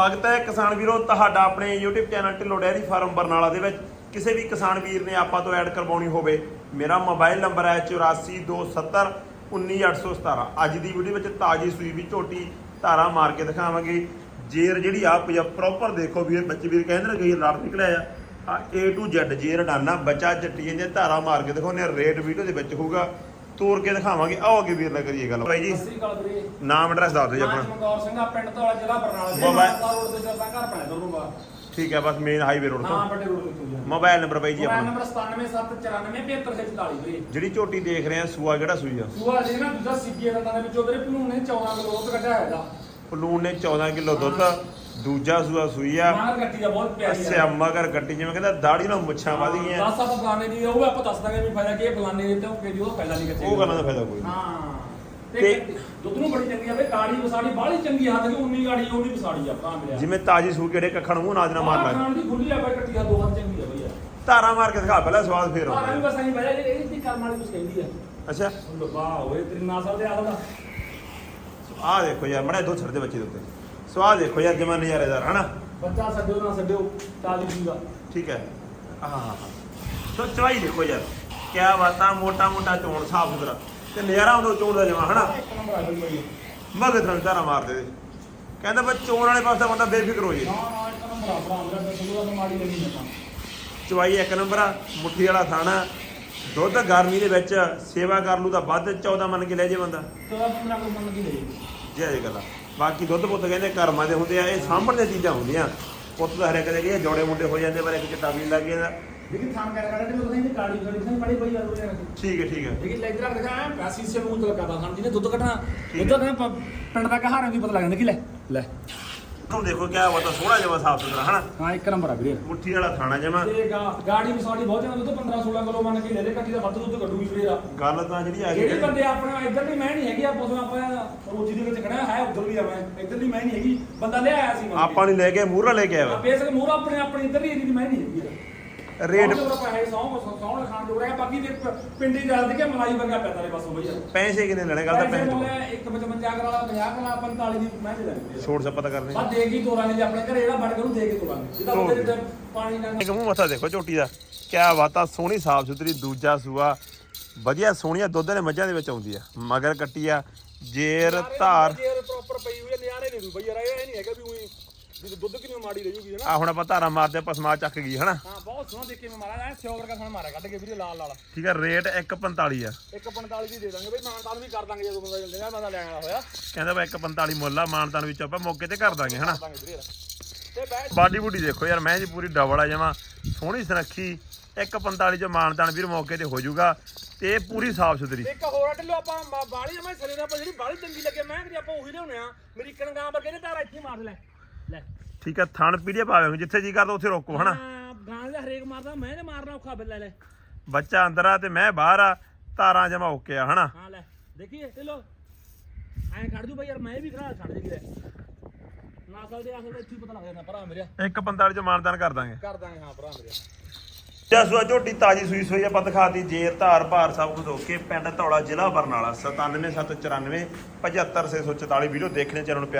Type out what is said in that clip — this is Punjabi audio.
ਸਵਾਗਤ ਹੈ ਕਿਸਾਨ ਵੀਰੋ, ਤੁਹਾਡਾ ਆਪਣੇ YouTube channel Dhillon dairy farm Barnala ਦੇ ਵਿੱਚ। ਕਿਸੇ ਵੀ ਕਿਸਾਨ ਵੀਰ ਨੇ ਆਪਾਂ ਤੋਂ ਐਡ ਕਰਵਾਉਣੀ ਹੋਵੇ, ਮੇਰਾ ਮੋਬਾਈਲ ਨੰਬਰ ਹੈ 8427 19817 ਅੱਜ ਦੀ ਵੀਡੀਓ ਵਿੱਚ ਤਾਜੀ ਸੂਈ ਵੀ ਝੋਟੀ ਧਾਰਾ ਮਾਰ ਕੇ ਦਿਖਾਵਾਂਗੇ। ਜੇਰ ਜਿਹੜੀ ਆ ਪ੍ਰੋਪਰ ਦੇਖੋ ਵੀਰ, ਬੱਚੇ ਵੀਰ ਕਹਿੰਦੇ ਨੇ ਕਿ ਲੜ ਨਿਕਲਿਆ ਆ। ਆ A to Z ਜੇਰ ਡਾਨਾ, ਬੱਚਾ ਜੱਟੀ ਜਾਂਦੇ ਧਾਰਾ ਮਾਰ ਕੇ ਦਿਖਾਉਂਦੇ ਆ ਰੇਟ ਵੀਡੀਓ ਦੇ ਵਿੱਚ ਹੋਊਗਾ। ਤੋਰ ਕੇ ਦਿਖਾਵਾਂਗੇ। ਆਓ ਅੱਗੇ ਵੀਰ ਨਾਲ ਕਰੀਏ ਗੱਲ। ਬਾਈ ਜੀ ਸਤਿ ਸ੍ਰੀ ਅਕਾਲ ਵੀਰੇ। ਨਾਮ ਐਡਰੈਸ ਦੱਸ ਦਿਓ ਜੀ ਆਪਣਾ। ਚਮਕੌਰ ਸਿੰਘ ਆ ਪਿੰਡ ਧੌਲਾ ਜ਼ਿਲ੍ਹਾ ਬਰਨਾਲਾ। ਮਾਤਾ ਰੋਡ ਤੇ ਚੱਲਦਾ ਘਰ ਪੈਣਾ ਦਰੂਗਾ ਠੀਕ ਹੈ ਬਸ ਮੇਨ ਹਾਈਵੇ ਰੋਡ ਹਾਂ ਤੋਂ ਵੱਡੇ ਰੋਡ ਤੇ ਤੁਰਿਆ ਮੋਬਾਈਲ ਨੰਬਰ ਬਾਈ ਜੀ ਮੋਬਾਈਲ ਆਪਣਾ ਨੰਬਰ 9774975744 ਵੀਰੇ। ਜਿਹੜੀ ਝੋਟੀ ਦੇਖ ਰਹੇ ਆ ਸੂਆ ਕਿਹੜਾ ਸੂਈ ਆ? ਸੂਆ ਜੀ ਨਾ ਦੂਜਾ ਸਿੱਕੇ ਦਾ ਦੇ ਵਿੱਚੋਂ ਵੀਰੇ ਭਲੂਣ ਨੇ 14 ਕਿਲੋ ਦੁੱਧ ਕੱਢਿਆ ਹੈਗਾ ਪਲੂਨ ਨੇ 14 ਕਿਲੋ ਦੁੱਧ। ਦੂਜਾ ਸੂਆ ਸੂਈ ਆ। ਮਾਰ ਗੱਟੀ ਦਾ ਬਹੁਤ ਪਿਆਰੀ ਅੱਛਾ ਮਗਰ ਗੱਟੀ ਜਿਵੇਂ ਕਹਿੰਦਾ ਦਾੜੀ ਨਾਲ ਮੁੱਛਾਂ ਵਧ ਗਈਆਂ 10 7 ਫਲਾਣੇ ਦੀ ਉਹ ਆਪਾਂ ਦੱਸ ਦਾਂਗੇ ਵੀ ਫਾਇਦਾ ਕੀ ਹੈ ਫਲਾਣੇ ਦੇ ਤੇ ਕਿਹਦੀ ਉਹ ਪਹਿਲਾਂ ਨਹੀਂ ਕੱਚੇ ਉਹ ਕਰਨ ਦਾ ਫਾਇਦਾ ਕੋਈ ਨਹੀਂ। ਹਾਂ। ਤੇ- ਦੁੱਧ ਨੂੰ ਬੜੀ ਚੰਗੀ ਆ ਕਾੜੀ ਵਸਾੜੀ ਬਾਹਲੀ ਚੰਗੀ ਹੱਥ ਦੀ ਉਨੀ ਗਾੜੀ ਉਹ ਨਹੀਂ ਵਸਾੜੀ ਆ ਭਰਾ ਮੇਰਾ ਜਿਵੇਂ ਤਾਜੀ ਸੂ ਕਿਹੜੇ ਕੱਖਣ ਮੂੰਹ ਨਾਜ ਨਾਲ ਮਾਰ ਲੱਗ ਖਾਣ ਦੀ ਖੁੱਲੀ ਆ ਬਈ ਕੱਟੀ ਆ ਦੋ ਹੱਥ ਚੰਗੀ ਆ ਬਈ ਧਾਰਾ ਮਾਰ ਕੇ ਦਿਖਾ ਪਹਿਲਾਂ ਸਵਾਦ ਫੇਰ ਸਾਰਾ ਵੀ ਆਉਂਦਾ ਬਸ ਐਂ ਬਹਿ ਜਾ ਇਹ ਦੀ ਕਰਮ ਵਾਲੀ ਕੁਝ ਕਹਿੰਦੀ ਆ। ਅੱਛਾ। ਵਾਹ ਹੋਏ ਤੇਰੀ ਨਾਸਲ ਦੇ ਆਹ ਦੇਖੋ ਯਾਰ ਮੜਾ ਦੋ ਛੱਡ ਦੇ ਬੱਚੇ ਦੇ ਉੱਤੇ। ਸਵਾਦ ਦੇਖੋ ਯਾਰ ਜਮਾ ਨਜ਼ਾਰੇਦਾਰ ਹਨਾ? ਬੱਚਾ ਛੱਡਿਓ ਨਾ ਛੱਡਿਓ ਤਾਲੀ ਜੂਗਾ ਠੀਕ ਹੈ। ਆਹ ਸੋ ਚਵਾਈ ਦੇਖੋ ਯਾਰ ਕਿਆ ਬਾਤਾਂ ਮੋਟਾ ਮੋਟਾ ਚੋਣ ਸਾਫ਼ ਸੁਥਰਾ। ਤੇ ਨਜ਼ਾਰਾ ਆਉਂਦਾ ਚੋਣ ਦਾ ਜਮਾ ਹਨਾ? ਮਗਰ ਤੋਂ ਧਾਰਾ ਮਾਰਦੇ ਦੇ ਕਹਿੰਦਾ ਬਈ ਚੋਣ ਵਾਲੇ ਪਾਸੇ ਬੰਦਾ ਬੇਫਿਕਰ ਹੋ ਜੇ। ਨਾ ਨਾ ਇੱਕ ਨੰਬਰ ਆ ਭਰਾ ਮੇਰਾ ਦਸੂਗਾ ਤਾਂ ਮਾੜੀ ਨਹੀਂ ਆਪਾਂ ਚਵਾਈ ਇੱਕ ਨੰਬਰ ਆ ਮੁੱਠੀ ਵਾਲਾ ਥਾਣਾ ਦੁੱਧ ਗਰਮੀ ਦੇ ਵਿੱਚ ਸੇਵਾ ਕਰ ਲੂ ਤਾਂ ਵੱਧ 14 ਮੰਨ ਕੇ ਲੈ ਜੇ ਬੰਦਾ। ਤੇਰਾ 15 ਕੋਈ ਮੰਨ ਕੀ ਲਈ ਜੇ। ਇਹ ਗੱਲ। ਬਾਕੀ ਦੁੱਧ ਪੁੱਤ ਕਹਿੰਦੇ ਕਰਮਾਂ ਦੇ ਹੁੰਦੇ ਆ ਇਹ ਦੀਆਂ ਚੀਜ਼ਾਂ ਹੁੰਦੀਆਂ। ਪੁੱਤ ਦਾ ਹਰੇ ਕਦੇ ਇਹ ਜੋੜੇ ਮੁੰਡੇ ਹੋ ਜਾਂਦੇ ਪਰ ਇੱਕ ਚਿੱਟਾ ਵੀ ਲੱਗ ਜਾਂਦਾ। ਲੇਕਿਨ ਥਾਂ ਕਰ ਕਰ ਤੇ ਉਹ ਕਹਿੰਦੇ ਕਾੜੀ ਕਾੜੀ ਨਹੀਂ ਬੜੀ ਬਈ ਆ ਰੋਏ ਠੀਕ ਹੈ ਠੀਕ ਹੈ। ਲੇਕਿਨ ਲੈਦਰ ਰੱਖ ਦਿਖਾ ਪੈਸੀ ਸੇ ਮੂੰਹ ਤੇ ਲਗਾਦਾ ਖਾਨ ਜਿਹਨੇ ਦੁੱਧ ਕੱਢਣਾ ਦੁੱਧ ਕਹਿੰਦਾ ਪਿੰਡ ਦਾ ਕਹਾਰਾ ਵੀ ਪਤਾ ਲੱਗ ਜਾਂਦਾ ਕਿ ਲੈ। ਲੈ। ਹੁਣ ਦੇਖੋ ਕਿਆ ਬਤਾ ਸੋਹਣਾ ਜਿਹਾ ਸਾਫ਼ ਸੁਥਰਾ ਹਨਾ? ਹਾਂ ਇੱਕ ਨੰਬਰ ਆ ਵੀਰੇ। ਮੁੱਠੀ ਵਾਲਾ ਥਾਣਾ ਜਮਾ। ਤੇ ਗਾ- ਗਾੜੀ ਵੀ ਸਾਡੀ ਬਹੁਤ ਜ਼ਿਆਦਾ ਦੁੱਧ 15 16 ਕਿਲੋ ਮੰਨ ਕੇ ਲੈ ਲੈ ਕੱਟੀ ਦਾ ਵੱਧ ਦੁੱਧ ਕੱਢੂਗੀ ਵੀਰੇ ਆ ਗੱਲ ਤਾਂ ਜਿਹੜੀ ਆ ਜਿਹੜੇ ਗਈ ਬੰਦੇ ਆਪਣੇ ਇੱਧਰ ਦੀ ਮੈਂ ਨਹੀਂ ਹੈਗੀ ਆਪਾਂ ਤੋਂ ਆਪਾਂ ਰੋਜੀ ਦੇ ਵਿੱਚ ਖੜਾ ਹੈ ਉੱਧਰ ਵੀ ਆ ਮੈਂ। ਇੱਧਰ ਦੀ ਮੈਂ ਨਹੀਂ ਹੈਗੀ ਬੰਦਾ ਲਿਆ ਆਇਆ ਸੀ ਮੰਨ ਕੇ। ਆਪਾਂ ਨਹੀਂ ਲੈ ਕੇ ਮੂਹਰਾ ਲੈ ਕੇ ਆਇਆ ਬੇਸਕ ਮੂਰ ਆਪਣੇ ਆਪਣੇ ਇੱਧਰ ਦੀ ਦੀ ਮੈਂ ਨਹੀਂ ਹੈਗੀ। ਯਾਰ। ਰੇਟ ਪੈਸੇ ਸੌ ਸੌ ਖਾਣ ਜੋੜਾ ਹੈ ਬਾਕੀ ਦੇ ਪ- ਪਿੰਡੀ ਜਲ ਦੇ ਕੇ ਮਲਾਈ ਵਰਗਾ ਪੈਦਾ ਨੇ ਬਸ ਉਹ ਬਈ ਪੈਸੇ ਕਿੰਨੇ ਲੈਣੇ? ਗੱਲ ਤਾਂ ਪੈਸੇ ਤੋਂ ਇੱਕ 55 ਕਰ ਵਾਲਾ 50 ਕਰ ਵਾਲਾ 45 ਦੀ ਮੈਂ ਦੇ ਦਾਂਗੇ। ਛੋੜ ਸਾ ਪਤਾ ਕਰਨੇ। ਬਸ ਦੇ ਕੇ ਤੋਰਾਂਗੇ ਜੇ ਆਪਣੇ ਘਰੇ ਜਿਹੜਾ ਬਣ ਕੇ ਉਹਨੂੰ ਦੇ ਕੇ ਤੋਰਾਂਗੇ ਜਿਹਦਾ ਉਹਦੇ। ਤੇ ਪਾਣੀ ਨਾਲ ਇੱਕ ਮੂੰਹ ਮੱਥਾ ਦੇਖੋ ਝੋਟੀ ਦਾ। ਕਿਆ ਬਾਤਾਂ ਸੋਹਣੀ ਸਾਫ਼ ਸੁਥਰੀ ਦੂਜਾ ਸੂਆ। ਵਧੀਆ ਸੋਹਣੀਆਂ ਦੁੱਧ ਨੇ ਮੱਝਾਂ ਦੇ ਵਿੱਚ ਆਉਂਦੀ ਆ। ਮਗਰ ਕੱਟੀ ਆ ਜੇਰ ਧਾਰ। ਜੇਰ ਪ੍ਰੋਪਰ ਪਈ ਹੋਈ ਨਿਆਰੇ ਨਹੀਂ ਬਈ ਯਾਰ ਇਹ ਨਹੀਂ ਹੈਗਾ ਵੀ ਉਹੀ ਵੀ ਦੁੱਧ ਕਿੰਨੀ ਮਾੜੀ ਰਹੂਗੀ ਹਨਾ ਆ ਹੁਣ ਆਪਾਂ ਧਾਰਾ ਮਾਰਦੇ ਆ, ਪਸਮਾ ਚੱਕ ਗਈ ਹਨਾ ਹਾਂ ਬਹੁਤ ਸੋਹਣਾ ਦੇਖ ਕੇ ਮੈਂ ਮਾਰਾ ਐ ਸਿਓ ਵਰਗਾ ਸੋਹਣਾ ਮਾਰਿਆ ਕੱਢ ਕੇ ਵੀਰੇ ਲਾਲ ਲਾਲ। ਠੀਕ ਆ ਰੇਟ 145 ਆ। 145 ਦੀ ਦੇ ਦਾਂਗੇ ਬਈ ਮਾਨਤਾਨ ਵੀ ਕਰ ਦਾਂਗੇ ਜਦੋਂ ਬੰਦਾ ਜਲਦੀ ਨਾ ਬੰਦਾ ਲੈਣ ਵਾਲਾ ਹੋਇਆ। ਕਹਿੰਦਾ ਵਾ 145 ਮੁੱਲ ਆ ਮਾਨਤਾਨ ਵਿੱਚ ਆਪਾਂ ਮੌਕੇ ਤੇ ਕਰ ਦਾਂਗੇ ਹਨਾ ਤੇ ਬਾਡੀ ਬੂਡੀ ਦੇਖੋ ਯਾਰ ਮੈਂ ਜੀ ਪੂਰੀ ਡਬਲ ਆ ਜਾਵਾਂ ਸੋਹਣੀ ਸੁਨੱਖੀ 145 ਚ ਮਾਨਤਾਨ ਵੀਰ ਮੌਕੇ ਤੇ ਹੋ ਜਾਊਗਾ ਤੇ ਪੂਰੀ ਸਾਫ਼ ਸੁਥਰੀ। ਇੱਕ ਹੋਰ ਢਿੱਲੋ ਆਪਾਂ ਬਾ- ਬਾਹਲੀ ਜਮਾ ਸਰੇ ਦਾ ਆਪਾਂ ਜਿਹੜੀ ਬਾਹਲੀ ਚੰਗੀ ਲੱਗੇ ਮੈਂ ਕਿ ਆਪਾਂ ਉਹੀ ਲਿਆਉਣੇ ਆ। ਮੇਰੀ ਇੱਕ ਗਾਂ ਵਰਗੇ ਨੇ ਤਾਰਾ ਇੱਥੇ ਮਾਰ ਲੈ। ਲੈ। ਠੀਕ ਆ ਥਣ ਪੀੜੀਆ ਪਾਵੇ ਜਿੱਥੇ ਜੀ ਕਰਦਾ ਉੱਥੇ ਰੋਕੋ ਹਨਾ? ਹਾਂ, ਗਾਂ ਦਾ ਹਰੇਕ ਮਾਰਦਾ ਮੈਂ ਤੇ ਮਾਰਨਾ ਔਖਾ ਬਿੱਲਾ ਲੈ ਬੱਚਾ ਅੰਦਰ ਆ ਤੇ ਮੈਂ ਬਾਹਰ ਆ ਤਾਰਾਂ ਜਮਾ ਓਕੇ ਆ ਹਨਾ? ਹਾਂ ਲੈ। ਦੇਖੀਏ ਢਿੱਲੋ ਐਂ ਖੜ ਜੂ ਬਈ ਯਾਰ ਮੈਂ ਵੀ ਖੜਾ ਛੱਡ ਦੇ ਨਾਸਲ ਦੇ ਆਸਲ ਦੇ ਇੱਥੇ ਹੀ ਪਤਾ ਲੱਗ ਜਾਂਦਾ ਭਰਾ ਮੇਰੇ 145 ਚ ਮਾਨਤਾਨ ਕਰ ਦਾਂਗੇ। ਕਰ ਦਾਂਗੇ ਹਾਂ ਭਰਾ ਮੇਰੇ ਜਸਵਾ ਝੋਟੀ ਤਾਜੀ ਸੂਈ ਸੋਈ ਆਪਾਂ ਦਿਖਾਤੀ ਜੇਰ ਧਾਰ ਭਾਰ ਸਭ ਕੁਝ ਓਕੇ। ਪਿੰਡ ਧੌਲਾ ਜ਼ਿਲ੍ਹਾ ਬਰਨਾਲਾ 97794 75644 ਵੀਡੀਓ ਦੇਖਣੇ ਚੈਨਲ ਨੂੰ ਪਿਆਰ